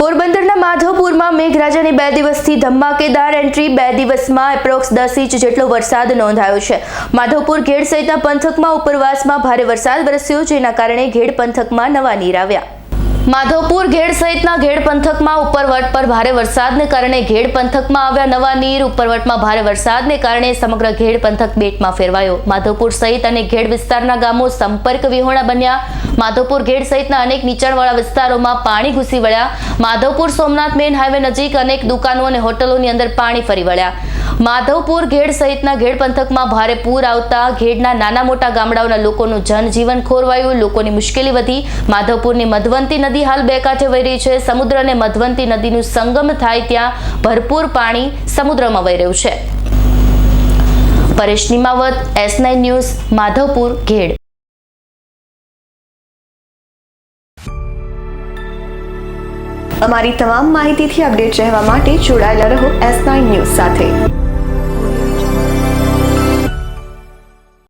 પોરબંદરના માધવપુરમાં મેઘરાજાની બે દિવસથી ધમાકેદાર એન્ટ્રી, બે દિવસમાં એપ્રોક્સ દસ ઇંચ જેટલો વરસાદ નોંધાયો છે. માધવપુર ઘેડ સહિતના પંથકમાં ઉપરવાસમાં ભારે વરસાદ વરસ્યો, જેના કારણે ઘેડ પંથકમાં નવા નીર આવ્યા. માધવપુર ઘેડ સહિતના ઘેડ પંથકમાં ઉપરવટ પર ભારે વરસાદને કારણે ઘેડ પંથકમાં આવ્યા નવા નીર. ઉપરવટમાં ભારે વરસાદને કારણે સમગ્ર ઘેડ પંથક બેટમાં ફેરવાયો. માધવપુર સહિત અને ઘેડ વિસ્તારના ગામો સંપર્ક વિહોણા બન્યા. માધવપુર ઘેડ સહિતના અનેક નીચાણવાળા વિસ્તારોમાં પાણી ઘૂસી વળ્યા. માધવપુર સોમનાથ મેન હાઈવે નજીક અનેક દુકાનો અને હોટલોની અંદર પાણી ફરી વળ્યા. માધવપુર ઘેડ સહિતના ઘેડ પંથકમાં ભારે પૂર આવતા ઘેડના નાના મોટા ગામડાઓના લોકોનું જનજીવન ખોરવાયું. લોકોની મુશ્કેલી વધી. માધવપુરની મધવંતી નદી હાલ બે કાંઠે વહી રહી છે. સમુદ્ર અને મધવંતી નદીનું સંગમ થાય ત્યાં ભરપૂર પાણી સમુદ્રમાં વહી રહ્યું છે. Paresh Nimavat, S nine news, Madhavpur Ghed. અમારી તમામ માહિતીથી અપડેટ રહેવા માટે જોડાયેલા રહો એસ નાઇન ન્યૂઝ સાથે.